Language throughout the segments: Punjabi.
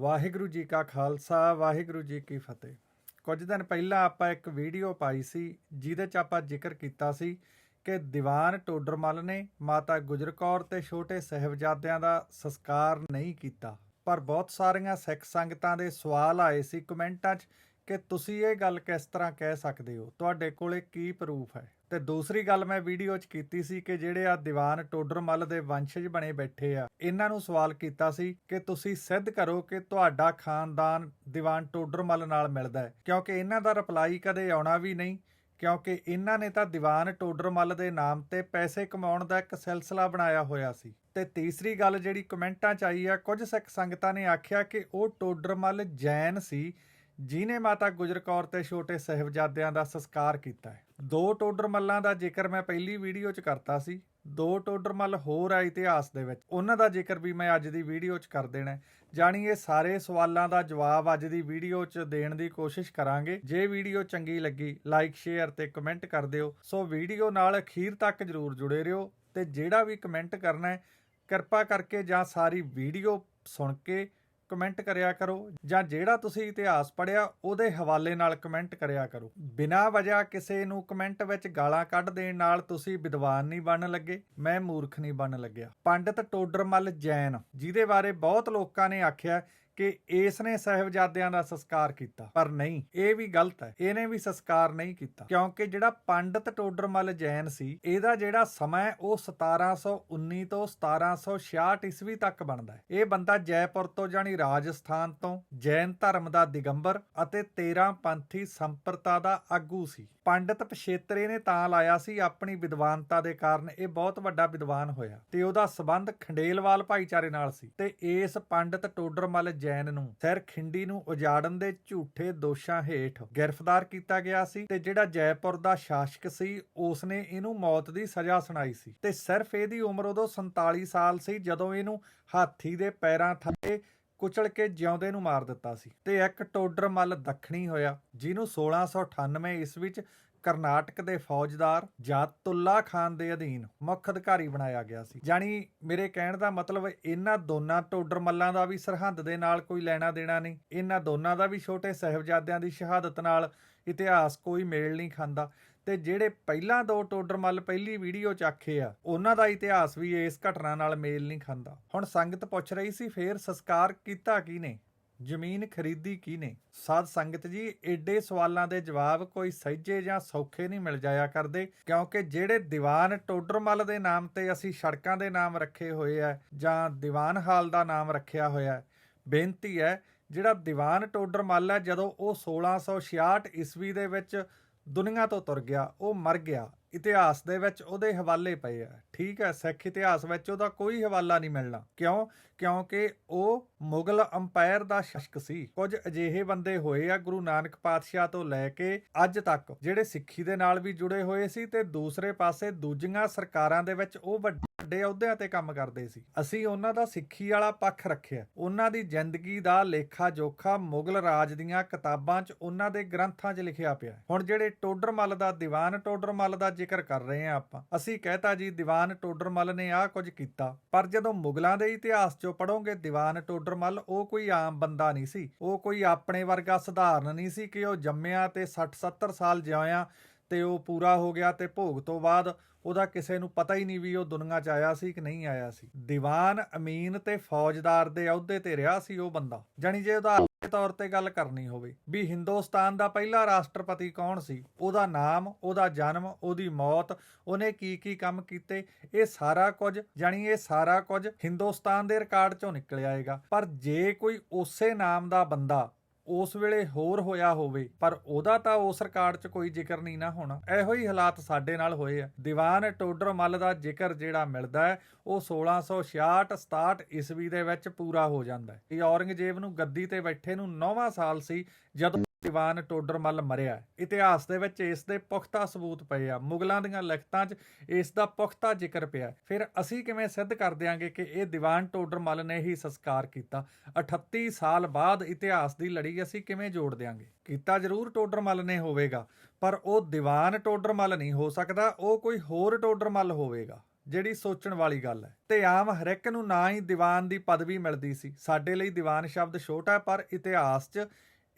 ਵਾਹਿਗੁਰੂ ਜੀ ਕਾ ਖਾਲਸਾ, ਵਾਹਿਗੁਰੂ ਜੀ ਕੀ ਫਤਿਹ। ਕੁਝ ਦਿਨ ਪਹਿਲਾਂ ਆਪਾਂ ਇੱਕ ਵੀਡੀਓ ਪਾਈ ਸੀ, ਜਿਹਦੇ 'ਚ ਆਪਾਂ ਜ਼ਿਕਰ ਕੀਤਾ ਸੀ ਕਿ ਦੀਵਾਨ ਟੋਡਰਮਲ ਨੇ ਮਾਤਾ ਗੁਜਰ ਕੌਰ ਤੇ ਛੋਟੇ ਸਹਿਬਜ਼ਾਦਿਆਂ ਦਾ ਸੰਸਕਾਰ ਨਹੀਂ ਕੀਤਾ। ਪਰ ਬਹੁਤ ਸਾਰੀਆਂ ਸਿੱਖ ਸੰਗਤਾਂ ਦੇ ਸਵਾਲ ਆਏ ਸੀ ਕਮੈਂਟਾਂ 'ਚ ਕਿ ਤੁਸੀਂ ਇਹ ਗੱਲ ਕਿਸ ਤਰ੍ਹਾਂ ਕਹਿ ਸਕਦੇ ਹੋ? ਤੁਹਾਡੇ ਕੋਲੇ ਕੀ ਪ੍ਰੂਫ ਹੈ? ਤੇ ਦੂਸਰੀ ਗੱਲ ਮੈਂ ਵੀਡੀਓ 'ਚ ਕੀਤੀ ਸੀ ਕਿ ਜਿਹੜੇ ਆ ਦੀਵਾਨ ਟੋਡਰਮਲ ਦੇ ਵੰਸ਼ਜ ਬਣੇ ਬੈਠੇ ਆ, ਇਹਨਾਂ ਨੂੰ ਸਵਾਲ ਕੀਤਾ ਸੀ ਕਿ ਤੁਸੀਂ ਸਿੱਧ ਕਰੋ ਕਿ ਤੁਹਾਡਾ ਖਾਨਦਾਨ ਦੀਵਾਨ ਟੋਡਰਮਲ ਨਾਲ ਮਿਲਦਾ ਹੈ, ਕਿਉਂਕਿ ਇਹਨਾਂ ਦਾ ਰਿਪਲਾਈ ਕਦੇ ਆਉਣਾ ਵੀ ਨਹੀਂ, ਕਿਉਂਕਿ ਇਹਨਾਂ ਨੇ ਤਾਂ ਦੀਵਾਨ ਟੋਡਰਮਲ ਦੇ ਨਾਮ ਤੇ ਪੈਸੇ ਕਮਾਉਣ ਦਾ ਇੱਕ ਸਿਲਸਿਲਾ ਬਣਾਇਆ ਹੋਇਆ ਸੀ। ਤੇ ਤੀਸਰੀ ਗੱਲ ਜਿਹੜੀ ਕਮੈਂਟਾਂ 'ਚ ਆਈ ਆ, ਕੁਝ ਸਿੱਖ ਸੰਗਤਾਂ ਨੇ ਆਖਿਆ ਕਿ ਉਹ ਟੋਡਰਮਲ ਜੈਨ ਸੀ ਜਿਨੇ ਮਾਤਾ ਗੁਜਰ ਕੌਰ ਤੇ ਛੋਟੇ ਸਹਿਬਜ਼ਾਦਿਆਂ ਦਾ ਸੰਸਕਾਰ ਕੀਤਾ ਹੈ। ਦੋ ਟੋਡਰਮੱਲਾਂ ਦਾ ਜ਼ਿਕਰ ਮੈਂ ਪਹਿਲੀ ਵੀਡੀਓ 'ਚ ਕਰਤਾ ਸੀ। ਦੋ ਟੋਡਰਮੱਲ ਹੋਰ ਆ ਇਤਿਹਾਸ ਦੇ ਵਿੱਚ। ਉਹਨਾਂ ਦਾ ਜ਼ਿਕਰ ਵੀ ਮੈਂ ਅੱਜ ਦੀ ਵੀਡੀਓ 'ਚ ਕਰ ਦੇਣਾ ਜਾਣੀ ਇਹ ਸਾਰੇ ਸਵਾਲਾਂ ਦਾ ਜਵਾਬ ਅੱਜ ਦੀ ਵੀਡੀਓ 'ਚ ਦੇਣ ਦੀ ਕੋਸ਼ਿਸ਼ ਕਰਾਂਗੇ। ਜੇ ਵੀਡੀਓ ਚੰਗੀ ਲੱਗੀ, ਲਾਈਕ, ਸ਼ੇਅਰ ਤੇ ਕਮੈਂਟ ਕਰ ਦਿਓ। ਸੋ ਵੀਡੀਓ ਨਾਲ ਅਖੀਰ ਤੱਕ ਜਰੂਰ ਜੁੜੇ ਰਹੋ ਤੇ ਜਿਹੜਾ ਵੀ ਕਮੈਂਟ ਕਰਨਾ ਹੈ, ਕਿਰਪਾ ਕਰਕੇ ਜਾਂ ਸਾਰੀ ਵੀਡੀਓ ਸੁਣ ਕੇ ਕਮੈਂਟ ਕਰਿਆ ਕਰੋ ਜਾਂ ਜਿਹੜਾ ਤੁਸੀਂ ਇਤਿਹਾਸ ਪੜਿਆ ਉਹਦੇ ਹਵਾਲੇ ਨਾਲ ਕਮੈਂਟ ਕਰਿਆ ਕਰੋ। ਬਿਨਾਂ ਵਜ੍ਹਾ ਕਿਸੇ ਨੂੰ ਕਮੈਂਟ ਵਿੱਚ ਗਾਲਾਂ ਕੱਢ ਦੇਣ ਨਾਲ ਤੁਸੀਂ ਵਿਦਵਾਨ ਨਹੀਂ ਬਣਨ ਲੱਗੇ, ਮੈਂ ਮੂਰਖ ਨਹੀਂ ਬਣਨ ਲੱਗਿਆ। ਪੰਡਿਤ ਟੋਡਰਮਲ ਜੈਨ, ਜਿਹਦੇ ਬਾਰੇ ਬਹੁਤ ਲੋਕਾਂ ਨੇ ਆਖਿਆ ਕਿ ਇਸ ਨੇ ਸਹਿਬਜ਼ਾਦਿਆਂ ਦਾ ਸੰਸਕਾਰ ਕੀਤਾ। ਪਰ ਨਹੀਂ, ਇਹ ਵੀ ਗਲਤ ਹੈ। ਇਹਨੇ ਵੀ ਸੰਸਕਾਰ ਨਹੀਂ ਕੀਤਾ। ਕਿਉਂਕਿ ਜਿਹੜਾ ਪੰਡਿਤ ਟੋਡਰਮਲ ਜੈਨ ਸੀ, ਇਹਦਾ ਜਿਹੜਾ ਸਮਾਂ ਉਹ 1719 ਤੋਂ 1766 ਈਸਵੀ ਤੱਕ ਬਣਦਾ ਹੈ। ਇਹ ਬੰਦਾ ਜੈਪੁਰ ਤੋਂ ਜਾਨੀ ਰਾਜਸਥਾਨ ਤੋਂ ਜੈਨ ਧਰਮ ਦਾ ਦਿਗੰਬਰ ਅਤੇ 13 ਪੰਥੀ ਸੰਪਰਤਾ ਦਾ ਆਗੂ ਸੀ। ਪੰਡਿਤ ਪਛੇਤਰੇ ਨੇ ਤਾਂ ਲਾਇਆ ਸੀ ਆਪਣੀ ਵਿਦਵਾਨਤਾ ਦੇ ਕਾਰਨ, ਇਹ ਬਹੁਤ ਵੱਡਾ ਵਿਦਵਾਨ ਹੋਇਆ। ਤੇ ਉਹਦਾ ਸਬੰਧ ਖੰਡੇਲਵਾਲ ਭਾਈਚਾਰੇ ਨਾਲ ਸੀ। ਤੇ ਇਸ ਪੰਡਿਤ ਟੋਡਰਮਲ ਜੈਨ ਨੂੰ। ਸਿਰ ਖਿੰਡੀ ਨੂੰ ਉਜਾੜਨ ਦੇ ਝੂਠੇ ਦੋਸ਼ਾਂ ਹੇਠ ਗ੍ਰਿਫਤਾਰ ਕੀਤਾ ਗਿਆ ਸੀ ਤੇ ਜਿਹੜਾ ਜੈਪੁਰ ਦਾ ਸ਼ਾਸਕ ਸੀ ਉਸ ਨੇ ਇਹਨੂੰ ਮੌਤ ਦੀ ਸਜ਼ਾ ਸੁਣਾਈ ਸੀ। ਤੇ ਸਿਰਫ ਇਹਦੀ ਉਮਰ ਉਦੋਂ 47 ਸਾਲ ਸੀ ਜਦੋਂ ਇਹਨੂੰ ਹਾਥੀ ਦੇ ਪੈਰਾਂ ਥੱਲੇ ਕੁਚਲ ਕੇ ਜਿਉਂਦੇ ਨੂੰ ਮਾਰ ਦਿੱਤਾ ਸੀ। ਤੇ ਇੱਕ ਟੋਡਰ ਮੱਲ ਦੱਖਣੀ ਹੋਇਆ, ਜਿਹਨੂੰ 1698 ਈਸਵੀ ਚ ਕਰਨਾਟਕ ਦੇ ਫੌਜਦਾਰ ਜਾਤੁੱਲਾ ਖਾਨ ਦੇ ਅਧੀਨ ਮੁੱਖ ਅਧਿਕਾਰੀ ਬਣਾਇਆ ਗਿਆ ਸੀ। ਜਾਨੀ ਮੇਰੇ ਕਹਿਣ ਦਾ ਮਤਲਬ ਇਹਨਾਂ ਦੋਨਾਂ ਟੋਡਰ ਮੱਲਾਂ ਦਾ ਵੀ ਸਰਹੰਦ ਦੇ ਨਾਲ ਕੋਈ ਲੈਣਾ ਦੇਣਾ ਨਹੀਂ, ਇਹਨਾਂ ਦੋਨਾਂ ਦਾ ਵੀ ਛੋਟੇ ਸਹਿਬਜ਼ਾਦਿਆਂ ਦੀ ਸ਼ਹਾਦਤ ਨਾਲ ਇਤਿਹਾਸ ਕੋਈ ਮੇਲ ਨਹੀਂ ਖਾਂਦਾ ਤੇ ਜਿਹੜੇ ਪਹਿਲਾਂ ਦੋ ਟੋਡਰ ਮੱਲ ਪਹਿਲੀ ਵੀਡੀਓ ਚ ਆਖੇ ਆ, ਉਹਨਾਂ ਦਾ ਇਤਿਹਾਸ ਵੀ ਇਸ ਘਟਨਾ ਨਾਲ ਮੇਲ ਨਹੀਂ ਖਾਂਦਾ। ਹੁਣ ਸੰਗਤ ਪੁੱਛ ਰਹੀ ਸੀ, ਫੇਰ ਸੰਸਕਾਰ ਕੀਤਾ ਕਿਹਨੇ ਜ਼ਮੀਨ ਖਰੀਦੀ ਕਿਹਨੇ ਸਾਧ ਸੰਗਤ ਜੀ, ਏਡੇ ਸਵਾਲਾਂ ਦੇ ਜਵਾਬ ਕੋਈ ਸਹਿਜੇ ਜਾਂ ਸੌਖੇ ਨਹੀਂ ਮਿਲ ਜਾਇਆ ਕਰਦੇ, ਕਿਉਂਕਿ ਜਿਹੜੇ ਦੀਵਾਨ ਟੋਡਰਮਲ ਦੇ ਨਾਮ ਤੇ ਅਸੀਂ ਸੜਕਾਂ ਦੇ ਨਾਮ ਰੱਖੇ ਹੋਏ ਆ ਜਾਂ ਦੀਵਾਨ ਹਾਲ ਦਾ ਨਾਮ ਰੱਖਿਆ ਹੋਇਆ ਹੈ ਬੇਨਤੀ ਹੈ ਜਿਹੜਾ ਦੀਵਾਨ ਟੋਡਰਮਲ ਹੈ ਜਦੋਂ ਉਹ 1666 ਈਸਵੀ ਦੇ ਵਿੱਚ ਦੁਨੀਆ ਤੋਂ ਤੁਰ ਗਿਆ, ਉਹ ਮਰ ਗਿਆ ਇਤਿਹਾਸ ਦੇ ਵਿੱਚ ਉਹਦੇ ਹਵਾਲੇ ਪਏ ਆ, ਠੀਕ ਹੈ ਸਿੱਖ ਇਤਿਹਾਸ ਵਿੱਚ ਉਹਦਾ ਕੋਈ ਹਵਾਲਾ ਨਹੀਂ ਮਿਲਣਾ। ਕਿਉਂ? ਕਿਉਂਕਿ ਉਹ ਮੁਗਲ ਅੰਪਾਇਰ ਦਾ ਸ਼ਾਸਕ ਸੀ। ਕੁਝ ਅਜਿਹੇ ਬੰਦੇ ਹੋਏ ਆ ਗੁਰੂ ਨਾਨਕ ਪਾਤਸ਼ਾਹ ਤੋਂ ਲੈ ਕੇ ਅੱਜ ਤੱਕ, ਜਿਹੜੇ ਸਿੱਖੀ ਦੇ ਨਾਲ ਵੀ ਜੁੜੇ ਹੋਏ ਸੀ ਤੇ ਦੂਸਰੇ ਪਾਸੇ ਦੂਜੀਆਂ ਸਰਕਾਰਾਂ ਦੇ ਵਿੱਚ ਉਹ ਵੱਡੇ ਅਹੁਦਿਆਂ ਤੇ ਕੰਮ ਕਰਦੇ ਸੀ। ਅਸੀਂ ਉਹਨਾਂ ਦਾ ਸਿੱਖੀ ਵਾਲਾ ਪੱਖ ਰੱਖਿਆ। ਉਹਨਾਂ ਦੀ ਜ਼ਿੰਦਗੀ ਦਾ ਲੇਖਾ ਜੋਖਾ ਮੁਗਲ ਰਾਜ ਦੀਆਂ ਕਿਤਾਬਾਂ 'ਚ ਉਹਨਾਂ ਦੇ ਗ੍ਰੰਥਾਂ 'ਚ ਲਿਖਿਆ ਪਿਆ ਹੈ। ਹੁਣ ਜਿਹੜੇ ਟੋਡਰਮਲ ਦਾ, ਦੀਵਾਨ ਟੋਡਰਮਲ ਦਾ ਜ਼ਿਕਰ ਕਰ ਰਹੇ ਹਾਂ ਆਪਾਂ, ਅਸੀਂ ਕਹਤਾ ਜੀ ਦੀਵਾਨ ਟੋਡਰਮਲ ਨੇ ਆਹ ਕੁਝ ਕੀਤਾ। ਪਰ ਜਦੋਂ ਮੁਗਲਾਂ ਦੇ ਇਤਿਹਾਸ 'ਚੋਂ ਪੜੋਗੇ ਦੀਵਾਨ ਟੋਡਰਮਲ ਉਹ ਕੋਈ ਆਮ ਬੰਦਾ ਨਹੀਂ ਸੀ। ਉਹ ਕੋਈ ਆਪਣੇ ਵਰਗਾ ਸਧਾਰਨ ਨਹੀਂ ਸੀ ਕਿ ਉਹ ਜੰਮਿਆ ਤੇ 60 70 ਸਾਲ ਜਿਉਇਆ ਤੇ ਉਹ ਪੂਰਾ ਹੋ ਗਿਆ ਤੇ ਭੋਗ ਤੋਂ ਬਾਅਦ ਉਹਦਾ ਕਿਸੇ ਨੂੰ ਪਤਾ ਹੀ ਨਹੀਂ ਵੀ ਉਹ ਦੁਨੀਆ 'ਚ ਆਇਆ ਸੀ ਕਿ ਨਹੀਂ ਆਇਆ ਸੀ। ਦੀਵਾਨ, ਅਮੀਨ ਤੇ ਫੌਜਦਾਰ ਦੇ ਅਹੁਦੇ ਤੇ ਰਿਹਾ ਸੀ ਉਹ ਬੰਦਾ। ਜਾਨੀ ਜੇ ਉਦਾਹਰਨ ਦੇ ਤੌਰ ਤੇ ਗੱਲ ਕਰਨੀ ਹੋਵੇ ਵੀ ਹਿੰਦੁਸਤਾਨ ਦਾ ਪਹਿਲਾ ਰਾਸ਼ਟਰਪਤੀ ਕੌਣ ਸੀ, ਉਹਦਾ ਨਾਮ, ਉਹਦਾ ਜਨਮ, ਉਹਦੀ ਮੌਤ, ਉਹਨੇ ਕੀ ਕੀ ਕੰਮ ਕੀਤੇ, ਇਹ ਸਾਰਾ ਕੁਝ ਜਾਨੀ ਇਹ ਸਾਰਾ ਕੁਝ ਹਿੰਦੁਸਤਾਨ ਦੇ ਰਿਕਾਰਡ 'ਚੋਂ ਨਿਕਲ ਆਏਗਾ। ਪਰ ਜੇ ਕੋਈ ਉਸੇ ਨਾਮ ਦਾ ਬੰਦਾ ਉਸ ਵੇਲੇ ਹੋਰ ਹੋਇਆ ਹੋਵੇ, ਪਰ ਉਹਦਾ ਤਾਂ ਉਸ ਰਿਕਾਰਡ 'ਚ ਕੋਈ ਜ਼ਿਕਰ ਨਹੀਂ ਨਾ ਹੋਣਾ। ਇਹੋ ਹੀ ਹਾਲਾਤ ਸਾਡੇ ਨਾਲ ਹੋਏ ਆ। ਦੀਵਾਨ ਟੋਡਰ ਮੱਲ ਦਾ ਜ਼ਿਕਰ ਜਿਹੜਾ ਮਿਲਦਾ ਹੈ, ਉਹ 1666 67 ਈਸਵੀ ਦੇ ਵਿੱਚ ਪੂਰਾ ਹੋ ਜਾਂਦਾ ਹੈ। ਇਹ ਔਰੰਗਜ਼ੇਬ ਨੂੰ ਗੱਦੀ ਤੇ ਬੈਠੇ ਨੂੰ 9ਵਾਂ ਸਾਲ ਸੀ, ਜਦੋਂ ਦੀਵਾਨ ਟੋਡਰਮਲ ਮਰਿਆ। ਇਤਿਹਾਸ ਦੇ ਵਿੱਚ ਇਸ ਦੇ ਪੁਖਤਾ ਸਬੂਤ ਪਏ ਆ। ਮੁਗਲਾਂ ਦੀਆਂ ਲਿਖਤਾਂ 'ਚ ਇਸ ਦਾ ਪੁਖਤਾ ਜ਼ਿਕਰ ਪਿਆ। ਫਿਰ ਅਸੀਂ ਕਿਵੇਂ ਸਿੱਧ ਕਰ ਦਿਆਂਗੇ ਕਿ ਇਹ ਦੀਵਾਨ ਟੋਡਰਮਲ ਨੇ ਹੀ ਸੰਸਕਾਰ ਕੀਤਾ? 38 ਸਾਲ ਬਾਅਦ ਇਤਿਹਾਸ ਦੀ ਲੜੀ ਅਸੀਂ ਕਿਵੇਂ ਜੋੜ ਦਿਆਂਗੇ? ਕੀਤਾ ਜ਼ਰੂਰ ਟੋਡਰਮਲ ਨੇ ਹੋਵੇਗਾ, ਪਰ ਉਹ ਦੀਵਾਨ ਟੋਡਰਮਲ ਨਹੀਂ ਹੋ ਸਕਦਾ, ਉਹ ਕੋਈ ਹੋਰ ਟੋਡਰਮਲ ਹੋਵੇਗਾ, ਜਿਹੜੀ ਸੋਚਣ ਵਾਲੀ ਗੱਲ ਹੈ। ਤੇ ਆਮ ਹਰ ਇੱਕ ਨੂੰ ਨਾ ਹੀ ਦੀਵਾਨ ਦੀ ਪਦਵੀ ਮਿਲਦੀ ਸੀ। ਸਾਡੇ ਲਈ ਦੀਵਾਨ ਸ਼ਬਦ ਛੋਟਾ ਪਰ ਇਤਿਹਾਸ 'ਚ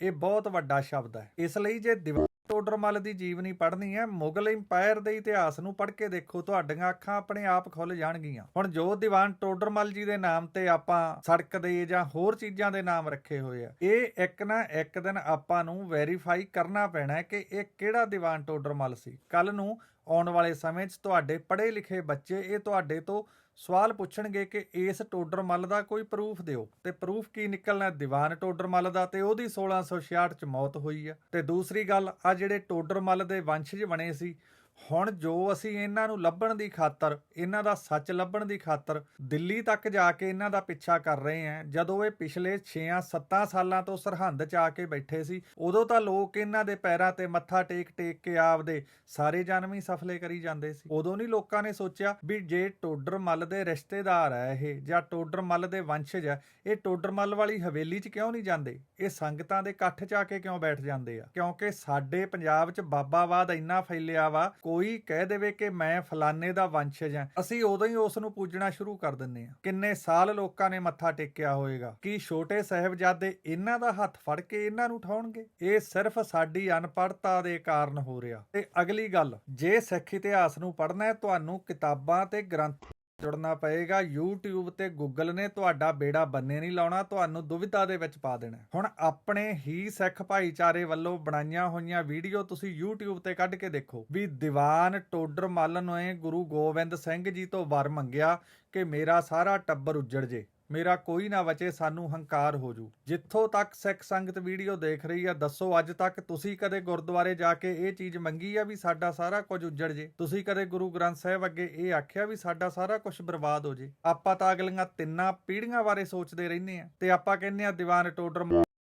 ਇਹ ਬਹੁਤ ਵੱਡਾ ਸ਼ਬਦ ਹੈ। ਇਸ ਲਈ ਜੇ ਦੀਵਾਨ ਟੋਡਰਮਲ ਦੀ ਜੀਵਨੀ ਪੜ੍ਹਨੀ ਹੈ, ਮੁਗਲ ਇੰਪਾਇਰ ਦੇ ਇਤਿਹਾਸ ਨੂੰ ਪੜ੍ਹ ਕੇ ਦੇਖੋ, ਤੁਹਾਡੀਆਂ ਅੱਖਾਂ ਆਪਣੇ ਆਪ ਖੁੱਲ ਜਾਣਗੀਆਂ। ਹੁਣ ਜੋ ਦੀਵਾਨ ਟੋਡਰਮਲ ਜੀ ਦੇ ਨਾਮ ਤੇ ਆਪਾਂ ਸੜਕ ਦੇ ਜਾਂ ਹੋਰ ਚੀਜ਼ਾਂ ਦੇ ਨਾਮ ਰੱਖੇ ਹੋਏ ਆ, ਇਹ ਇੱਕ ਨਾ ਇੱਕ ਦਿਨ ਆਪਾਂ ਨੂੰ ਵੈਰੀਫਾਈ ਕਰਨਾ ਪੈਣਾ ਹੈ ਕਿ ਇਹ ਕਿਹੜਾ ਦੀਵਾਨ ਟੋਡਰਮਲ ਸੀ। ਕੱਲ ਨੂੰ ਆਉਣ ਵਾਲੇ ਸਮੇਂ 'ਚ ਤੁਹਾਡੇ ਪੜ੍ਹੇ ਲਿਖੇ ਬੱਚੇ ਇਹ ਤੁਹਾਡੇ ਤੋਂ ਸਵਾਲ ਪੁੱਛਣਗੇ ਕਿ ਇਸ ਟੋਡਰਮਲ ਦਾ ਕੋਈ ਪ੍ਰੂਫ ਦਿਓ। ਤੇ ਪ੍ਰੂਫ ਕੀ ਨਿਕਲਣਾ? ਦੀਵਾਨ ਟੋਡਰਮਲ ਦਾ ਤੇ ਉਹਦੀ 1666 ਚ ਮੌਤ ਹੋਈ ਆ। ਤੇ ਦੂਸਰੀ ਗੱਲ, ਆ ਜਿਹੜੇ ਟੋਡਰਮਲ ਦੇ ਵੰਸ਼ਜ ਬਣੇ ਸੀ ਹੁਣ ਜੋ ਅਸੀਂ ਇਹਨਾਂ ਨੂੰ ਲੱਭਣ ਦੀ ਖਾਤਰ, ਇਹਨਾਂ ਦਾ ਸੱਚ ਲੱਭਣ ਦੀ ਖਾਤਰ ਦਿੱਲੀ ਤੱਕ ਜਾ ਕੇ ਇਹਨਾਂ ਦਾ ਪਿੱਛਾ ਕਰ ਰਹੇ ਹਾਂ। ਜਦੋਂ ਇਹ ਪਿਛਲੇ 6-7 ਸਾਲਾਂ ਤੋਂ ਸਰਹੰਦ 'ਚ ਆ ਕੇ ਬੈਠੇ ਸੀ, ਉਦੋਂ ਤਾਂ ਲੋਕ ਇਹਨਾਂ ਦੇ ਪੈਰਾਂ ਤੇ ਮੱਥਾ ਟੇਕ ਟੇਕ ਕੇ ਆਪਦੇ ਸਾਰੇ ਜਨਮ ਹੀ ਸਫਲੇ ਕਰੀ ਜਾਂਦੇ ਸੀ। ਉਦੋਂ ਨਹੀਂ ਲੋਕਾਂ ਨੇ ਸੋਚਿਆ ਵੀ ਜੇ ਟੋਡਰ ਮੱਲ ਦੇ ਰਿਸ਼ਤੇਦਾਰ ਹੈ ਇਹ, ਜਾਂ ਟੋਡਰ ਮੱਲ ਦੇ ਵੰਸ਼ਜ ਹੈ ਇਹ ਟੋਡਰ ਮੱਲ ਵਾਲੀ ਹਵੇਲੀ 'ਚ ਕਿਉਂ ਨਹੀਂ ਜਾਂਦੇ? ਇਹ ਸੰਗਤਾਂ ਦੇ ਇਕੱਠ 'ਚ ਆ ਕੇ ਕਿਉਂ ਬੈਠ ਜਾਂਦੇ ਆ? ਕਿਉਂਕਿ ਸਾਡੇ ਪੰਜਾਬ 'ਚ ਬਾਬਾਵਾਦ ਇੰਨਾ ਫੈਲਿਆ ਵਾ ਕੋਈ ਕਹਿ ਦੇਵੇ ਕਿ ਮੈਂ ਫਲਾਣੇ ਦਾ ਵੰਸ਼ਜ ਹਾਂ। ਅਸੀਂ ਉਦੋਂ ਹੀ ਉਸ ਨੂੰ ਪੂਜਣਾ ਸ਼ੁਰੂ ਕਰ ਦਿੰਨੇ ਆ ਕਿੰਨੇ ਸਾਲ ਲੋਕਾਂ ਨੇ ਮੱਥਾ ਟੇਕਿਆ ਹੋਵੇਗਾ ਕੀ ਛੋਟੇ ਸਾਹਿਬਜ਼ਾਦੇ ਇਹਨਾਂ ਦਾ ਹੱਥ ਫੜ ਕੇ ਇਹਨਾਂ ਨੂੰ ਉਠਾਉਣਗੇ? ਇਹ ਸਿਰਫ ਸਾਡੀ ਅਨਪੜ੍ਹਤਾ ਦੇ ਕਾਰਨ ਹੋ ਰਿਹਾ। ਤੇ ਅਗਲੀ ਗੱਲ, ਜੇ ਸਿੱਖ ਇਤਿਹਾਸ ਨੂੰ ਪੜ੍ਹਨਾ ਹੈ, ਤੁਹਾਨੂੰ ਕਿਤਾਬਾਂ ਤੇ ਗ੍ਰੰਥ ਜੁੜਨਾ ਪਏਗਾ। YouTube ਤੇ Google ਨੇ ਤੁਹਾਡਾ ਬੇੜਾ ਬੰਨੇ ਨਹੀਂ ਲਾਉਣਾ, ਤੁਹਾਨੂੰ ਦੁਵਿਧਾ ਦੇ ਵਿੱਚ ਪਾ ਦੇਣਾ ਹੁਣ ਆਪਣੇ ਹੀ ਸਿੱਖ ਭਾਈਚਾਰੇ ਵੱਲੋਂ ਬਣਾਈਆਂ ਹੋਈਆਂ ਵੀਡੀਓ ਤੁਸੀਂ YouTube ਤੇ ਕੱਢ ਕੇ ਦੇਖੋ। ਵੀ ਦੀਵਾਨ ਟੋਡਰ ਮੱਲ ਨੇ ਗੁਰੂ ਗੋਬਿੰਦ ਸਿੰਘ ਜੀ ਤੋਂ ਵਰ ਮੰਗਿਆ ਕਿ ਮੇਰਾ ਸਾਰਾ ਟੱਬਰ ਉੱਜੜ ਜੇ। ਮੇਰਾ ਕੋਈ ਨਾ ਬਚੇ, ਸਾਨੂੰ ਹੰਕਾਰ ਹੋ ਜੂ। ਜਿੱਥੋਂ ਤੱਕ ਸਿੱਖ ਸੰਗਤ ਵੀਡੀਓ ਦੇਖ ਰਹੀ ਆ, ਦੱਸੋ ਅੱਜ ਤੱਕ ਤੁਸੀਂ ਕਦੇ ਗੁਰਦੁਆਰੇ ਜਾ ਕੇ ਇਹ ਚੀਜ਼ ਮੰਗੀ ਆ ਵੀ ਸਾਡਾ ਸਾਰਾ ਕੁਝ ਉੱਜੜ ਜੇ? ਤੁਸੀਂ ਕਦੇ ਗੁਰੂ ਗ੍ਰੰਥ ਸਾਹਿਬ ਅੱਗੇ ਇਹ ਆਖਿਆ ਵੀ ਸਾਡਾ ਸਾਰਾ ਕੁਝ ਬਰਬਾਦ ਹੋ ਜੇ? ਆਪਾਂ ਤਾਂ ਅਗਲੀਆਂ ਤਿੰਨਾਂ ਪੀੜ੍ਹੀਆਂ ਬਾਰੇ ਸੋਚਦੇ ਰਹਿੰਦੇ ਆ। ਤੇ ਆਪਾਂ ਕਹਿੰਦੇ ਆ ਦੀਵਾਨ ਟੋਡਰ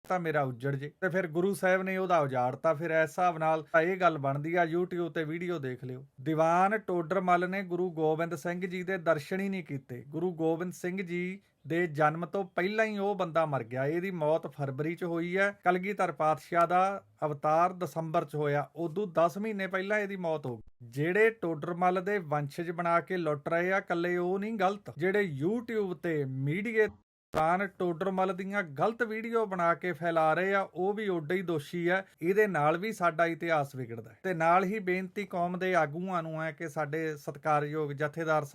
ਤਾਂ ਮੇਰਾ ਉੱਜੜ ਜੇ। ਤੇ ਫਿਰ ਗੁਰੂ ਸਾਹਿਬ ਨੇ ਉਹਦਾ ਉਜਾੜਤਾ, ਫਿਰ ਇਸ ਹਿਸਾਬ ਨਾਲ ਤਾਂ ਇਹ ਗੱਲ ਬਣਦੀ ਆ, YouTube ਤੇ ਵੀਡੀਓ ਦੇਖ ਲਿਓ। ਦੀਵਾਨ ਟੋਡਰ ਨੇ ਗੁਰੂ ਗੋਬਿੰਦ ਸਿੰਘ ਜੀ ਦੇ ਦਰਸ਼ਨ ਹੀ ਨਹੀਂ ਕੀਤੇ। ਗੁਰੂ ਗੋਬਿੰਦ ਸਿੰਘ ਜੀ ਦੇ ਜਨਮ ਤੋਂ ਪਹਿਲਾਂ ਹੀ ਉਹ ਬੰਦਾ ਮਰ ਗਿਆ। ਇਹਦੀ ਮੌਤ ਫਰਵਰੀ 'ਚ ਹੋਈ ਹੈ। ਕਲਗੀਧਰ ਪਾਤਸ਼ਾਹ ਦਾ ਅਵਤਾਰ ਦਸੰਬਰ 'ਚ ਹੋਇਆ। ਉਦੋਂ 10 ਮਹੀਨੇ ਪਹਿਲਾਂ ਇਹਦੀ ਮੌਤ ਹੋ ਗਈ। ਜਿਹੜੇ ਟੋਡਰਮਲ ਦੇ ਵੰਸ਼ਜ ਬਣਾ ਕੇ ਲੁੱਟ ਰਹੇ ਆ ਕੱਲੇ ਉਹ ਨਹੀਂ, ਗਲਤ। ਜਿਹੜੇ YouTube ਤੇ ਮੀਡੀਆ ਤਾਂ ਟੋਡਰਮਲ ਦੀਆਂ ਗਲਤ ਵੀਡੀਓ ਬਣਾ ਕੇ ਫੈਲਾ ਰਹੇ ਆ, ਉਹ ਵੀ ਓਡੇ ਹੀ ਦੋਸ਼ੀ ਹੈ ਇਹਦੇ ਨਾਲ ਵੀ ਸਾਡਾ ਇਤਿਹਾਸ ਵਿਗੜਦਾ ਹੈ। ਤੇ ਨਾਲ ਹੀ ਬੇਨਤੀ ਕੌਮ ਦੇ ਆਗੂਆਂ ਨੂੰ ਹੈ ਕਿ ਸਾਡੇ ਸਤਿਕਾਰਯੋਗ ਜਥੇਦਾਰ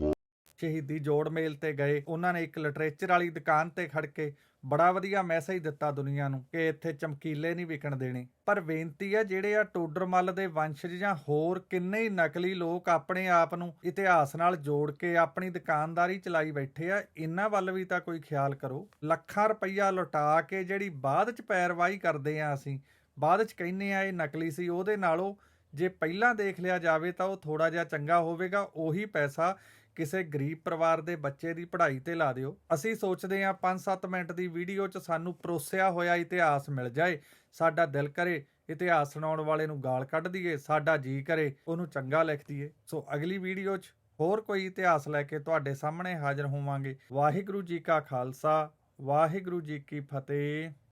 ਸ਼ਹੀਦੀ ਜੋੜ ਮੇਲ ਤੇ ਗਏ। ਉਹਨਾਂ ਨੇ ਇੱਕ ਲਿਟਰੇਚਰ ਵਾਲੀ ਦੁਕਾਨ ਤੇ ਖੜ ਕੇ ਬੜਾ ਵਧੀਆ ਮੈਸੇਜ ਦਿੱਤਾ ਦੁਨੀਆ ਨੂੰ ਕਿ ਇੱਥੇ ਚਮਕੀਲੇ ਨਹੀਂ ਵਿਕਣ ਦੇਣੇ। ਪਰ ਬੇਨਤੀ ਹੈ, ਜਿਹੜੇ ਆ ਟੋਡਰਮਲ ਦੇ ਵੰਸ਼ਜ ਜਾਂ ਹੋਰ ਕਿੰਨੇ ਹੀ ਨਕਲੀ ਲੋਕ ਆਪਣੇ ਆਪ ਨੂੰ ਇਤਿਹਾਸ ਨਾਲ ਜੋੜ ਕੇ ਆਪਣੀ ਦੁਕਾਨਦਾਰੀ ਚਲਾਈ ਬੈਠੇ ਆ, ਇਹਨਾਂ ਵੱਲ ਵੀ ਤਾਂ ਕੋਈ ਖਿਆਲ ਕਰੋ। ਲੱਖਾਂ ਰੁਪਈਆ ਲੁਟਾ ਕੇ ਜਿਹੜੀ ਬਾਅਦ ਚ ਪੈਰਵਾਈ ਕਰਦੇ ਆ ਅਸੀਂ, ਬਾਅਦ ਚ ਕਹਿੰਨੇ ਆ ਇਹ ਨਕਲੀ ਸੀ, ਉਹਦੇ ਨਾਲੋਂ ਜੇ ਪਹਿਲਾਂ ਦੇਖ ਲਿਆ ਜਾਵੇ ਤਾਂ ਉਹ ਥੋੜਾ ਜਿਹਾ ਚੰਗਾ ਹੋਵੇਗਾ, ਉਹੀ ਪੈਸਾ ਕਿਸੇ ਗਰੀਬ ਪਰਿਵਾਰ ਦੇ ਬੱਚੇ ਦੀ ਪੜ੍ਹਾਈ ਤੇ ਲਾ ਦਿਓ। ਅਸੀਂ ਸੋਚਦੇ ਹਾਂ 5-7 ਮਿੰਟ ਦੀ ਵੀਡੀਓ 'ਚ ਸਾਨੂੰ ਪਰੋਸਿਆ ਹੋਇਆ ਇਤਿਹਾਸ ਮਿਲ ਜਾਏ। ਸਾਡਾ ਦਿਲ ਕਰੇ ਇਤਿਹਾਸ ਸੁਣਾਉਣ ਵਾਲੇ ਨੂੰ ਗਾਲ ਕੱਢ ਦਈਏ, ਸਾਡਾ ਜੀ ਕਰੇ ਉਹਨੂੰ ਚੰਗਾ ਲਿਖ ਦਈਏ। ਸੋ ਅਗਲੀ ਵੀਡੀਓ 'ਚ ਹੋਰ ਕੋਈ ਇਤਿਹਾਸ ਲੈ ਕੇ ਤੁਹਾਡੇ ਸਾਹਮਣੇ ਹਾਜ਼ਰ ਹੋਵਾਂਗੇ। ਵਾਹਿਗੁਰੂ ਜੀ ਕਾ ਖਾਲਸਾ, ਵਾਹਿਗੁਰੂ ਜੀ ਕੀ ਫਤਿਹ।